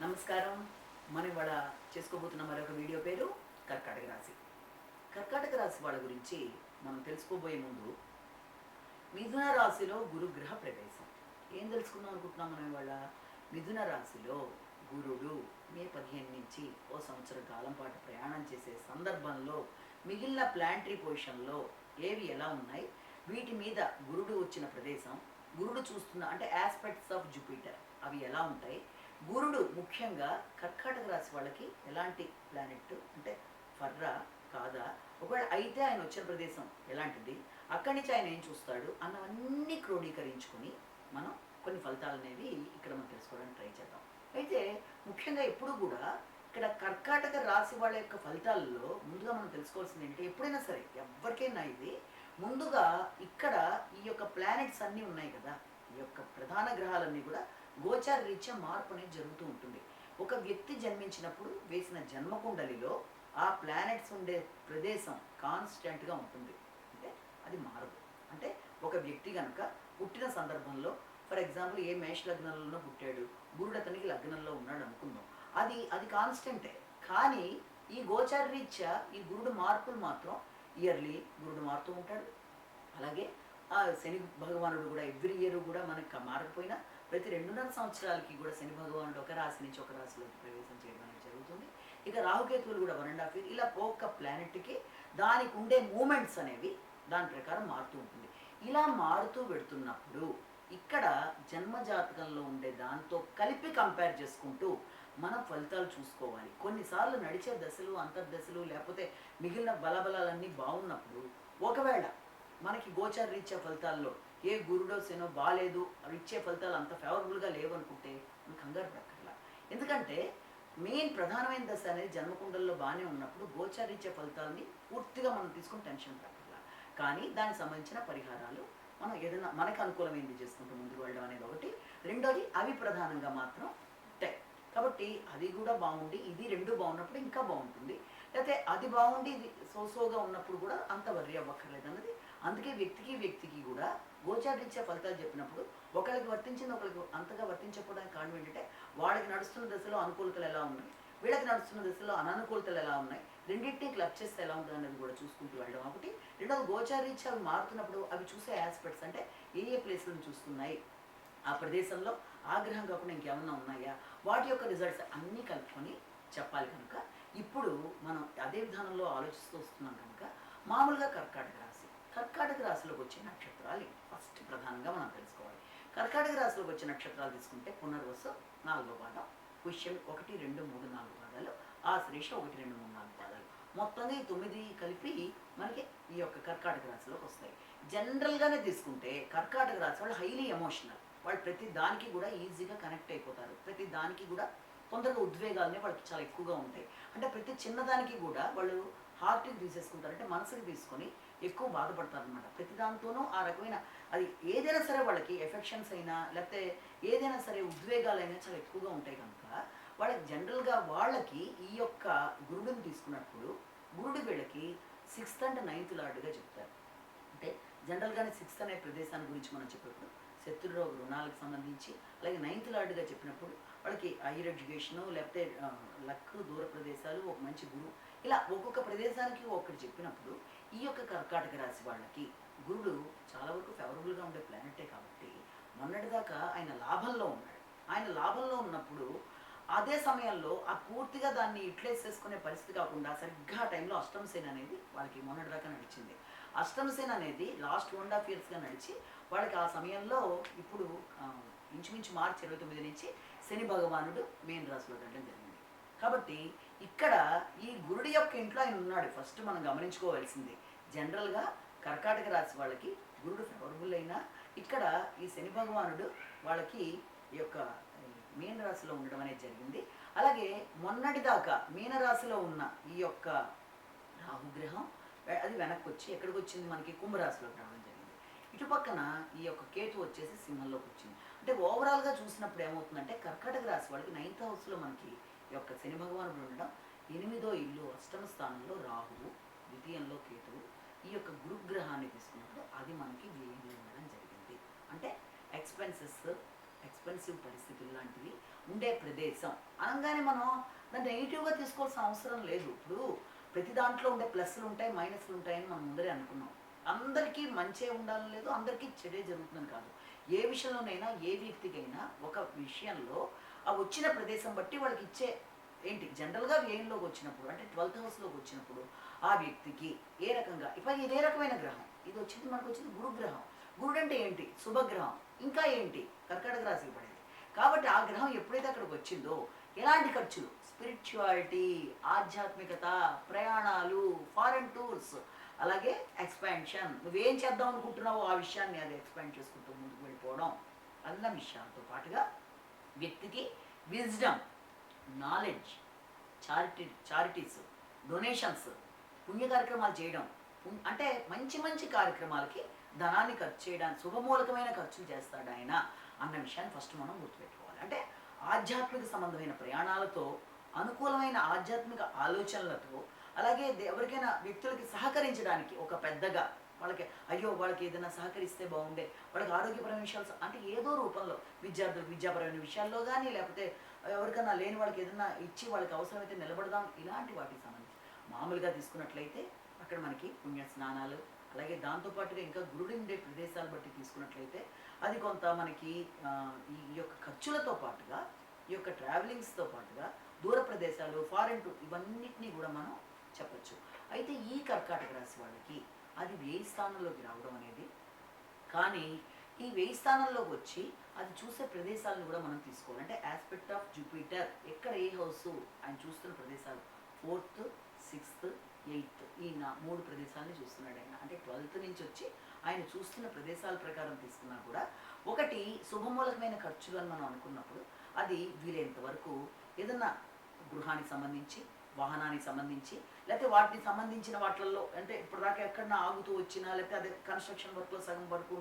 నమస్కారం. మనం ఇవాళ చేసుకోబోతున్న మరొక వీడియో పేరు కర్కాటక రాశి. కర్కాటక రాశి వాళ్ళ గురించి మనం తెలుసుకోబోయే ముందు మిథున రాశిలో గురుగ్రహ ప్రవేశం. ఏం తెలుసుకుందాం అనుకుంటున్నాం మనం ఇవాళ? మిథున రాశిలో గురుడు మే పదిహేను నుంచి ఓ సంవత్సర కాలం పాటు ప్రయాణం చేసే సందర్భంలో మిగిలిన ప్లాంటరీ పొజిషన్లో ఏవి ఎలా ఉన్నాయి? వీటి మీద గురుడు వచ్చిన ప్రదేశం గురుడు చూస్తున్న అంటే ఆస్పెక్ట్స్ ఆఫ్ జూపిటర్ అవి ఎలా ఉంటాయి? గురుడు ముఖ్యంగా కర్కాటక రాశి వాళ్ళకి ఎలాంటి ప్లానెట్ అంటే ఫర్రా కాదా? ఒకవేళ అయితే ఆయన వచ్చిన ప్రదేశం ఎలాంటిది? అక్కడి నుంచి ఆయన ఏం చూస్తాడు? అన్నవన్నీ క్రోడీకరించుకొని మనం కొన్ని ఫలితాలు అనేవి ఇక్కడ మనం తెలుసుకోవడానికి ట్రై చేద్దాం. అయితే ముఖ్యంగా ఎప్పుడు కూడా ఇక్కడ కర్కాటక రాశి వాళ్ళ యొక్క ఫలితాల్లో ముందుగా మనం తెలుసుకోవాల్సింది ఏంటంటే ఎప్పుడైనా సరే ఎవరికైనా ఇది ముందుగా ఇక్కడ ఈ యొక్క ప్లానెట్స్ అన్నీ ఉన్నాయి కదా ఈ యొక్క ప్రధాన గ్రహాలన్నీ కూడా గోచార రీత్యా మార్పు అనేది జరుగుతూ ఉంటుంది. ఒక వ్యక్తి జన్మించినప్పుడు వేసిన జన్మకుండలిలో ఆ ప్లానెట్స్ ఉండే ప్రదేశం కాన్స్టెంట్గా ఉంటుంది. అంటే అది మారదు అంటే ఒక వ్యక్తి కనుక పుట్టిన సందర్భంలో ఫర్ ఎగ్జాంపుల్ ఏ మేష లగ్నంలో పుట్టాడు గురుడు అతనికి లగ్నంలో ఉన్నాడు అనుకుందాం. అది అది కాన్స్టెంటే కానీ ఈ గోచార రీత్యా ఈ గురుడు మార్పులు మాత్రం ఇయర్లీ గురుడు మారుతూ ఉంటాడు. అలాగే ఆ శని భగవానుడు కూడా ఎవ్రీ ఇయర్ కూడా మనకు మారకపోయినా ప్రతి రెండున్నర సంవత్సరాలకి కూడా శని భగవానుడు ఒక రాశి నుంచి ఒక రాశిలోకి ప్రవేశం చేయడం అనేది జరుగుతుంది. ఇక రాహుకేతువులు కూడా వన్ అండ్ హాఫ్ ఇయర్ ఇలా ఒక్క ప్లానెట్కి దానికి ఉండే మూమెంట్స్ అనేవి దాని ప్రకారం మారుతూ ఉంటుంది. ఇలా మారుతూ పెడుతున్నప్పుడు ఇక్కడ జన్మజాతకంలో ఉండే దాంతో కలిపి కంపేర్ చేసుకుంటూ మనం ఫలితాలు చూసుకోవాలి. కొన్నిసార్లు నడిచే దశలు అంతర్దశలు లేకపోతే మిగిలిన బలబలాలన్నీ బాగున్నప్పుడు ఒకవేళ మనకి గోచార రీత్యా ఫలితాల్లో ఏ గురుడో శనో బాగాలేదు ఇచ్చే ఫలితాలు అంత ఫేవరబుల్గా లేవనుకుంటే మనం కంగారు పడక్కర్లా. ఎందుకంటే మెయిన్ ప్రధానమైన దశ అనేది జన్మకుండల్లో బాగానే ఉన్నప్పుడు గోచారీత్య ఫలితాలని పూర్తిగా మనం తీసుకుని టెన్షన్ పడక్కర్లా. కానీ దానికి సంబంధించిన పరిహారాలు మనం ఏదైనా మనకు అనుకూలమైనది చేసుకుంటూ ముందుకు వెళ్ళడం అనేది ఒకటి. రెండోది అవి ప్రధానంగా మాత్రం ఉంటాయి. కాబట్టి అది కూడా బాగుండి ఇది రెండు బాగున్నప్పుడు ఇంకా బాగుంటుంది. లేకపోతే అది బాగుండి ఇది సోసోగా ఉన్నప్పుడు కూడా అంత వర్రీ అవ్వక్కర్లేదు అన్నది అందుకే వ్యక్తికి వ్యక్తికి కూడా గోచారీత్యా ఫలితాలు చెప్పినప్పుడు ఒకరికి వర్తించింది ఒకరికి అంతగా వర్తించకపోవడానికి కారణం ఏంటంటే వాళ్ళకి నడుస్తున్న దశలో అనుకూలతలు ఎలా ఉన్నాయి? వీళ్ళకి నడుస్తున్న దశలో అననుకూలతలు ఎలా ఉన్నాయి? రెండింటినీ క్లబ్ చేస్తే ఎలా ఉంటుంది అనేది కూడా చూసుకుంటూ వెళ్ళడం. ఒకటి రెండవది గోచారీత్యా అవి మారుతున్నప్పుడు అవి చూసే ఆస్పెక్ట్స్ అంటే ఏ ఏ ప్లేస్లను చూస్తున్నాయి? ఆ ప్రదేశంలో ఆగ్రహం కాకుండా ఇంకేమన్నా ఉన్నాయా? వాటి యొక్క రిజల్ట్స్ అన్నీ కలుపుకొని చెప్పాలి కనుక. ఇప్పుడు మనం అదే విధానంలో ఆలోచిస్తూ వస్తున్నాం కనుక మామూలుగా కర్కాటక కర్కాటక రాశిలోకి వచ్చే నక్షత్రాలు ఫస్ట్ ప్రధానంగా మనం తెలుసుకోవాలి. కర్కాటక రాశిలోకి వచ్చే నక్షత్రాలు తీసుకుంటే పునర్వసు నాలుగో పాదం పుష్యం ఒకటి రెండు మూడు నాలుగు పాదాలు ఆ శ్రేష ఒకటి రెండు మూడు నాలుగు పాదాలు. మొత్తంగా ఈ తొమ్మిది కలిపి మనకి ఈ యొక్క కర్కాటక రాశిలోకి వస్తాయి. జనరల్గానే తీసుకుంటే కర్కాటక రాశి వాళ్ళు హైలీ ఎమోషనల్ వాళ్ళు ప్రతి దానికి కూడా ఈజీగా కనెక్ట్ అయిపోతారు. ప్రతి దానికి కూడా తొందరగా ఉద్వేగాలనే వాళ్ళకి చాలా ఎక్కువగా ఉంటాయి. అంటే ప్రతి చిన్నదానికి కూడా వాళ్ళు హార్ట్కి తీసేసుకుంటారు. అంటే మనసుకి తీసుకొని ఎక్కువ బాధపడతారు అనమాట ప్రతి దాంతోనూ ఆ రకమైన అది ఏదైనా సరే వాళ్ళకి ఎఫెక్షన్స్ అయినా లేకపోతే ఏదైనా సరే ఉద్వేగాలైనా చాలా ఎక్కువగా ఉంటాయి కనుక వాళ్ళకి జనరల్గా వాళ్ళకి ఈ యొక్క గురుడుని తీసుకున్నప్పుడు గురుడు వీళ్ళకి సిక్స్త్ అండ్ నైన్త్ లార్డ్గా చెప్తారు. అంటే జనరల్గానే సిక్స్త్ అనే ప్రదేశాన్ని గురించి మనం చెప్పినప్పుడు శత్రురోగ రుణాలకు సంబంధించి అలాగే నైన్త్ లార్డ్గా చెప్పినప్పుడు వాళ్ళకి హైయర్ ఎడ్యుకేషను లేకపోతే లక్ దూర ప్రదేశాలు ఒక మంచి గురువు ఇలా ఒక్కొక్క ప్రదేశానికి ఒకటి చెప్పినప్పుడు ఈ యొక్క కర్కాటక రాశి వాళ్ళకి గురుడు చాలా వరకు ఫేవరబుల్గా ఉండే ప్లానెటే కాబట్టి మొన్నటిదాకా ఆయన లాభంలో ఉన్నాడు. ఆయన లాభంలో ఉన్నప్పుడు అదే సమయంలో ఆ పూర్తిగా దాన్ని యూటిలైజ్ చేసుకునే పరిస్థితి కాకుండా సరిగ్గా ఆ టైంలో అష్టమసేన అనేది వాళ్ళకి మొన్నటిదాకా నడిచింది. అష్టమసేన అనేది లాస్ట్ వన్ హాఫ్ ఇయర్స్గా నడిచి వాళ్ళకి ఆ సమయంలో ఇప్పుడు ఇంచుమించు మార్చి ఇరవై తొమ్మిది నుంచి శని భగవానుడు మెయిన్ రాశిలో వెళ్ళడం జరిగింది. కాబట్టి ఇక్కడ ఈ గురుడి యొక్క ఇంట్లో ఆయన ఉన్నాడు. ఫస్ట్ మనం గమనించుకోవాల్సింది జనరల్గా కర్కాటక రాశి వాళ్ళకి గురుడు ఫేవరబుల్ అయినా ఇక్కడ ఈ శని భగవానుడు వాళ్ళకి ఈ యొక్క మీన రాశిలో ఉండడం అనేది జరిగింది. అలాగే మొన్నటి దాకా ఉన్న ఈ యొక్క రాహుగ్రహం అది వెనక్కి వచ్చి ఎక్కడికి వచ్చింది మనకి కుంభరాశిలోకి రావడం జరిగింది. ఇటు పక్కన ఈ యొక్క కేతు వచ్చేసి సింహంలోకి వచ్చింది. అంటే ఓవరాల్గా చూసినప్పుడు ఏమవుతుందంటే కర్కాటక రాశి వాళ్ళకి నైన్త్ హౌస్లో మనకి యొక్క శని భగవానుడు ఉండడం ఎనిమిదో ఇల్లు అష్టమ స్థానంలో రాహువు ద్వితీయంలో కేతువు. ఈ యొక్క గురుగ్రహాన్ని తీసుకున్నప్పుడు అది మనకి వ్యయంలో ఉండడం జరిగింది. అంటే ఎక్స్పెన్సెస్ ఎక్స్పెన్సివ్ పరిస్థితులు లాంటివి ఉండే ప్రదేశం. అనగానే మనం దాన్ని నెగిటివ్గా తీసుకోవాల్సిన అవసరం లేదు. ఇప్పుడు ప్రతి దాంట్లో ఉండే ప్లస్లు ఉంటాయి మైనస్లు ఉంటాయని మనం ముందరే అనుకున్నాం. అందరికీ మంచే ఉండాలని లేదు అందరికీ చెడే జరుగుతుందని కాదు. ఏ విషయంలోనైనా ఏ వ్యక్తికైనా ఒక విషయంలో ఆ వచ్చిన ప్రదేశం బట్టి వాళ్ళకి ఇచ్చే ఏంటి? జనరల్గా వ్యయంలోకి వచ్చినప్పుడు అంటే ట్వెల్త్ హౌస్లోకి వచ్చినప్పుడు ఆ వ్యక్తికి ఏ రకంగా ఇప్పుడు ఇది ఏ రకమైన గ్రహం? ఇది వచ్చింది మనకు వచ్చింది గురుగ్రహం గురుడు అంటే ఏంటి? శుభగ్రహం. ఇంకా ఏంటి? కర్కాటక రాశికి పడేది. కాబట్టి ఆ గ్రహం ఎప్పుడైతే అక్కడికి వచ్చిందో ఎలాంటి ఖర్చులు? స్పిరిచువాలిటీ ఆధ్యాత్మికత ప్రయాణాలు ఫారెన్ టూర్స్ అలాగే ఎక్స్పాన్షన్. నువ్వేం చేద్దాం అనుకుంటున్నావో ఆ విషయాన్ని అది ఎక్స్పాండ్ చేసుకుంటూ ముందుకు వెళ్ళిపోవడం. అన్న విషయాలతో పాటుగా వ్యక్తికి wisdom knowledge charity charities donations పుణ్య కార్యక్రమాలు చేయడం అంటే మంచి మంచి కార్యక్రమాలకి ధనాన్ని ఖర్చు చేయడానికి శుభమూలకమైన ఖర్చులు చేస్తాడు ఆయన అన్న విషయాన్ని ఫస్ట్ మనం గుర్తుపెట్టుకోవాలి. అంటే ఆధ్యాత్మిక సంబంధమైన ప్రయాణాలతో అనుకూలమైన ఆధ్యాత్మిక ఆలోచనలతో అలాగే ఎవరికైనా వ్యక్తులకి సహకరించడానికి ఒక పెద్దగా వాళ్ళకి అయ్యో వాళ్ళకి ఏదైనా సహకరిస్తే బాగుండే. వాళ్ళకి ఆరోగ్యపరమైన విషయాలు అంటే ఏదో రూపంలో విద్యార్థులకు విద్యాపరమైన విషయాల్లో కానీ లేకపోతే ఎవరికైనా లేని వాళ్ళకి ఏదైనా ఇచ్చి వాళ్ళకి అవసరమైతే నిలబడదాం ఇలాంటి వాటికి సంబంధించి. మామూలుగా తీసుకున్నట్లయితే అక్కడ మనకి పుణ్య స్నానాలు అలాగే దాంతోపాటుగా ఇంకా గురుడు ఉండే ప్రదేశాలు బట్టి తీసుకున్నట్లయితే అది కొంత మనకి ఈ యొక్క ఖర్చులతో పాటుగా ఈ యొక్క ట్రావెలింగ్స్తో పాటుగా దూర ప్రదేశాలు ఫారెన్ టు ఇవన్నిటినీ కూడా మనం చెప్పచ్చు. అయితే ఈ కర్కాటక రాశి వాళ్ళకి అది వేయి స్థానంలోకి రావడం అనేది. కానీ ఈ వేయి స్థానంలోకి వచ్చి అది చూసే ప్రదేశాలను కూడా మనం తీసుకోవాలి. అంటే ఆస్పెక్ట్ ఆఫ్ జూపిటర్ ఎక్కడ ఏ హౌస్ ఆయన చూస్తున్న ప్రదేశాలు? ఫోర్త్ సిక్స్త్ ఎయిత్ ఈ నా మూడు ప్రదేశాలని చూస్తున్నాడు ఆయన. అంటే ట్వెల్త్ నుంచి వచ్చి ఆయన చూస్తున్న ప్రదేశాల ప్రకారం తీసుకున్నా కూడా ఒకటి శుభమూలకమైన ఖర్చులు అని మనం అనుకున్నప్పుడు అది వీలైనంత వరకు ఏదన్నా గృహానికి సంబంధించి వాహనానికి సంబంధించి లేకపోతే వాటికి సంబంధించిన వాటిల్లో అంటే ఇప్పుడు దాకా ఎక్కడన్నా ఆగుతూ వచ్చినా లేకపోతే అదే కన్స్ట్రక్షన్ వర్క్లో సగం వరకు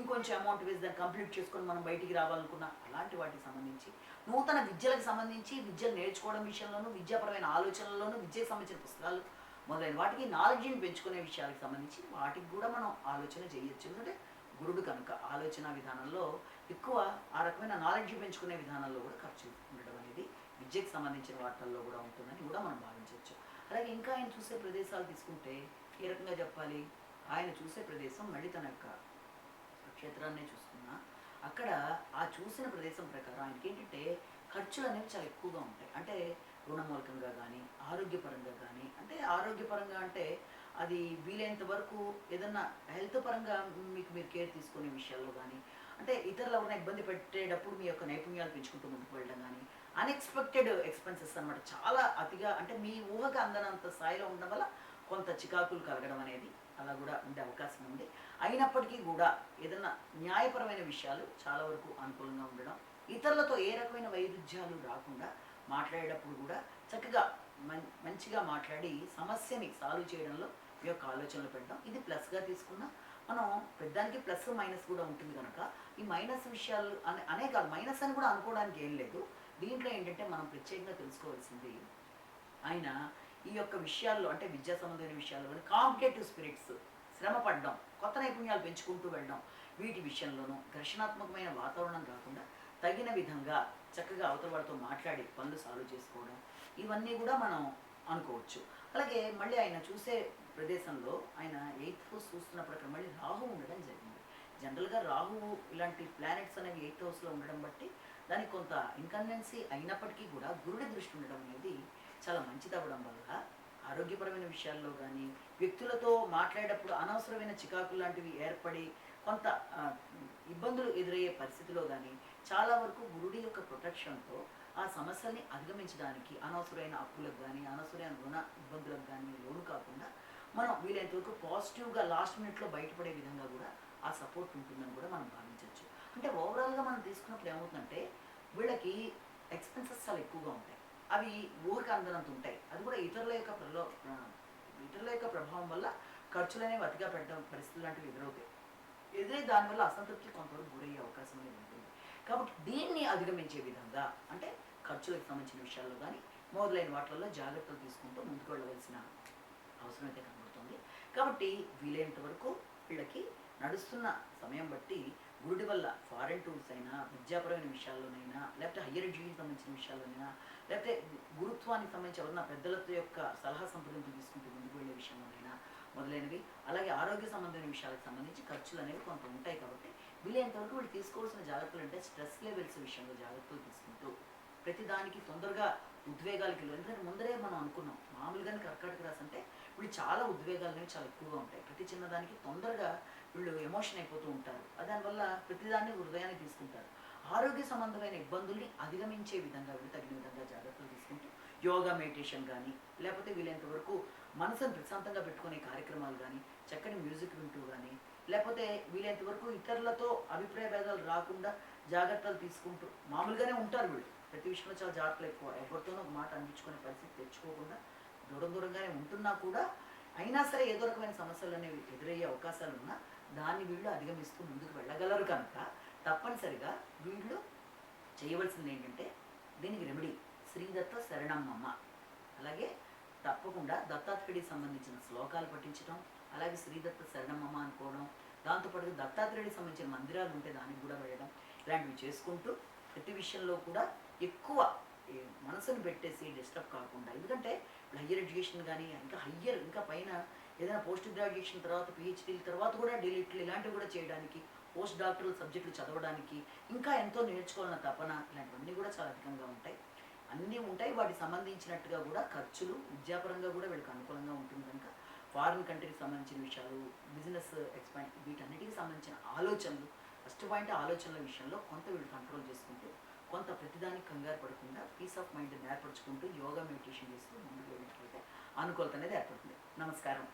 ఇంకొంచెం అమౌంట్ వేసి దాన్ని కంప్లీట్ చేసుకొని మనం బయటికి రావాలనుకున్నా అలాంటి వాటికి సంబంధించి నూతన విద్యలకు సంబంధించి విద్యలు నేర్చుకోవడం విషయంలోనూ విద్యాపరమైన ఆలోచనల్లోనూ విద్యకు సంబంధించిన పుస్తకాలు మొదలైన వాటికి నాలెడ్జ్ని పెంచుకునే విషయాలకు సంబంధించి వాటికి కూడా మనం ఆలోచన చేయొచ్చు. ఎందుకంటే గురుడు కనుక ఆలోచన విధానంలో ఎక్కువ ఆ రకమైన నాలెడ్జ్ పెంచుకునే విధానంలో కూడా ఖర్చు ఉండడం అనేది విద్యకు సంబంధించిన వాటిల్లో కూడా ఉంటుందని కూడా మనం భావించవచ్చు. అలాగే ఇంకా ఆయన చూసే ప్రదేశాలు తీసుకుంటే ఏ రకంగా చెప్పాలి? ఆయన చూసే ప్రదేశం మళ్ళీ తన యొక్క క్షేత్రాన్నే చూసుకున్నా. అక్కడ ఆ చూసిన ప్రదేశం ప్రకారం ఆయనకి ఏంటంటే ఖర్చులు అనేవి చాలా ఎక్కువగా ఉంటాయి. అంటే రుణమూలకంగా కానీ ఆరోగ్యపరంగా కానీ అంటే ఆరోగ్యపరంగా అంటే అది వీలైనంత వరకు ఏదన్నా హెల్త్ పరంగా మీకు మీరు కేర్ తీసుకునే విషయాల్లో కానీ అంటే ఇతరులు ఎవరైనా ఇబ్బంది పెట్టేటప్పుడు మీ యొక్క నైపుణ్యాలు పెంచుకుంటూ ముందుకు వెళ్ళడం కానీ అన్ఎక్స్పెక్టెడ్ ఎక్స్పెన్సెస్ అన్నమాట. చాలా అతిగా అంటే మీ ఊహకు అందనంత స్థాయిలో ఉండడం వల్ల కొంత చికాకులు కలగడం అనేది అలా కూడా ఉండే అవకాశం ఉంది. అయినప్పటికీ కూడా ఏదైనా న్యాయపరమైన విషయాలు చాలా వరకు అనుకూలంగా ఉండడం ఇతరులతో ఏ రకమైన వైరుధ్యాలు రాకుండా మాట్లాడేటప్పుడు కూడా చక్కగా మం- మంచిగా మాట్లాడి సమస్యని సాల్వ్ చేయడంలో మీ యొక్క ఆలోచనలు పెట్టడం. ఇది ప్లస్గా తీసుకున్నా మనం పెద్దానికి ప్లస్ మైనస్ కూడా ఉంటుంది కనుక ఈ మైనస్ విషయాలు అనే అనే కాదు మైనస్ అని కూడా అనుకోవడానికి ఏం లేదు. దీంట్లో ఏంటంటే మనం ప్రత్యేకంగా తెలుసుకోవాల్సింది ఆయన ఈ యొక్క విషయాల్లో అంటే విద్యా సంబంధమైన విషయాల్లో కానీ కాంపిటేటివ్ స్పిరిట్స్ శ్రమ పడడం కొత్త నైపుణ్యాలు పెంచుకుంటూ వెళ్ళడం వీటి విషయంలోనూ ఘర్షణాత్మకమైన వాతావరణం కాకుండా తగిన విధంగా చక్కగా అవతల వాళ్ళతో మాట్లాడి పనులు సాల్వ్ చేసుకోవడం ఇవన్నీ కూడా మనం అనుకోవచ్చు. అలాగే మళ్ళీ ఆయన చూసే ప్రదేశంలో ఆయన ఎయిత్ హౌస్ చూస్తున్నప్పుడు అక్కడ మళ్ళీ రాహు ఉండడం జరిగింది. జనరల్గా రాహువు ఇలాంటి ప్లానెట్స్ అనేవి ఎయిత్ హౌస్లో ఉండడం బట్టి దానికి కొంత ఇన్కన్వెన్సీ అయినప్పటికీ కూడా గురుడి దృష్టి ఉండడం అనేది చాలా మంచిది అవ్వడం వల్ల. ఆరోగ్యపరమైన విషయాల్లో కానీ వ్యక్తులతో మాట్లాడేటప్పుడు అనవసరమైన చికాకులు లాంటివి ఏర్పడి కొంత ఇబ్బందులు ఎదురయ్యే పరిస్థితిలో కానీ చాలా వరకు గురుడి యొక్క ప్రొటెక్షన్తో ఆ సమస్యల్ని అధిగమించడానికి అనవసరమైన అప్పులకు కానీ అనవసరమైన రుణ ఇబ్బందులకు కానీ లోను కాకుండా మనం వీలైనంత వరకు పాజిటివ్గా లాస్ట్ మినిట్లో బయటపడే విధంగా కూడా ఆ సపోర్ట్ ఉంటుందని కూడా మనం భావించవచ్చు. అంటే ఓవరాల్గా మనం తీసుకున్నప్పుడు ఏమవుతుందంటే వీళ్ళకి ఎక్స్పెన్సెస్ చాలా ఎక్కువగా ఉంటాయి. అవి ఊరికి అందనంత ఉంటాయి. అది కూడా ఇతరుల యొక్క ప్రలో ఇతరుల యొక్క ప్రభావం వల్ల ఖర్చులు అనేవి అతిగా పెట్టడం పరిస్థితులు లాంటివి ఎదురవుతాయి. ఎదురై దానివల్ల అసంతృప్తి కొంతవరకు గురయ్యే అవకాశం అనేది ఉంటుంది. కాబట్టి దీన్ని అధిగమించే విధంగా అంటే ఖర్చులకు సంబంధించిన విషయాల్లో కానీ మొదలైన వాటిల్లో జాగ్రత్తలు తీసుకుంటూ ముందుకు వెళ్ళవలసిన అవసరం అయితే కనబడుతుంది. కాబట్టి వీలైనంత వరకు వీళ్ళకి నడుస్తున్న సమయం బట్టి గురుడి వల్ల ఫారెన్ టూర్స్ అయినా విద్యాపరమైన విషయాల్లోనైనా లేకపోతే హయ్యర్ ఎడ్యుకేషన్ సంబంధించిన విషయాల్లోనైనా లేకపోతే గురుత్వానికి సంబంధించి ఎవరన్నా పెద్దలతో యొక్క సలహా సంప్రదింపులు తీసుకుంటూ ముందుకు వెళ్ళే విషయంలోనైనా మొదలైనవి అలాగే ఆరోగ్య సంబంధమైన విషయాలకు సంబంధించి ఖర్చులు అనేవి కొంత ఉంటాయి కాబట్టి వీలైనంత వరకు వీళ్ళు తీసుకోవాల్సిన జాగ్రత్తలు అంటే స్ట్రెస్ లెవెల్స్ విషయంలో జాగ్రత్తలు తీసుకుంటూ ప్రతిదానికి తొందరగా ఉద్వేగాలకి వెళ్ళు. ఎందుకంటే ముందరే మనం అనుకున్నాం మామూలుగానే కర్కాటక రాసి అంటే వీళ్ళు చాలా ఉద్వేగాలు అనేవి చాలా ఎక్కువగా ఉంటాయి. ప్రతి చిన్నదానికి తొందరగా వీళ్ళు ఎమోషన్ అయిపోతూ ఉంటారు. దానివల్ల ప్రతిదాన్ని హృదయాన్ని తీసుకుంటారు. ఆరోగ్య సంబంధమైన ఇబ్బందుల్ని అధిగమించే విధంగా వీళ్ళు తగిన విధంగా జాగ్రత్తలు తీసుకుంటూ యోగా మెడిటేషన్ కానీ లేకపోతే వీలైనంత వరకు మనసును ప్రశాంతంగా పెట్టుకునే కార్యక్రమాలు కానీ చక్కని మ్యూజిక్ వింటూ కానీ లేకపోతే వీలైనంత వరకు ఇతరులతో అభిప్రాయ భేదాలు రాకుండా జాగ్రత్తలు తీసుకుంటూ మామూలుగానే ఉంటారు వీళ్ళు. ప్రతి విషయంలో చాలా జాగ్రత్తలు ఎక్కువ. ఎవరితోనో ఒక మాట అందించుకునే పరిస్థితి తెచ్చుకోకుండా దూరం దూరంగానే ఉంటున్నా కూడా అయినా సరే ఏదో రకమైన సమస్యలు అనేవి ఎదురయ్యే అవకాశాలు ఉన్నా దాన్ని వీళ్ళు అధిగమిస్తూ ముందుకు వెళ్ళగలరు కనుక తప్పనిసరిగా వీళ్ళు చేయవలసింది ఏంటంటే దీనికి రెమెడీ శ్రీదత్త శరణమ్మమ్మ. అలాగే తప్పకుండా దత్తాత్రేయుడికి సంబంధించిన శ్లోకాలు పఠించడం అలాగే శ్రీదత్త శరణమ్మమ్మ అనుకోవడం దాంతోపాటు దత్తాత్రేయుడికి సంబంధించిన మందిరాలు ఉంటే దానికి కూడా వెళ్ళడం ఇలాంటివి చేసుకుంటూ ప్రతి విషయంలో కూడా ఎక్కువ మనసును పెట్టేసి డిస్టర్బ్ కాకుండా ఎందుకంటే హయ్యర్ ఎడ్యుకేషన్ కానీ ఇంకా హయ్యర్ ఇంకా పైన ఏదైనా పోస్ట్ గ్రాడ్యుయేషన్ తర్వాత పిహెచ్డీల తర్వాత కూడా డిలీట్లు ఇలాంటివి కూడా చేయడానికి పోస్ట్ డాక్టరల్ సబ్జెక్టులు చదవడానికి ఇంకా ఎంతో నేర్చుకోవాలన్న తపన ఇలాంటివన్నీ కూడా చాలా అధికంగా ఉంటాయి. అన్నీ ఉంటాయి. వాటికి సంబంధించినట్టుగా కూడా ఖర్చులు విద్యాపరంగా కూడా వీళ్ళకి అనుకూలంగా ఉంటుంది కనుక ఫారిన్ కంట్రీకి సంబంధించిన విషయాలు బిజినెస్ ఎక్స్పాండ్ వీటన్నిటికి సంబంధించిన ఆలోచనలు ఫస్ట్ పాయింట్ ఆలోచనల విషయంలో కొంత వీళ్ళు కంట్రోల్ చేసుకుంటూ కొంత ప్రతిదానికి కంగారు పడకుండా పీస్ ఆఫ్ మైండ్ ఏర్పరచుకుంటూ యోగా మెడిటేషన్ చేస్తూ ముందుకు వెళ్ళినట్లయితే అనుకూలత అనేది ఏర్పడుతుంది. నమస్కారం.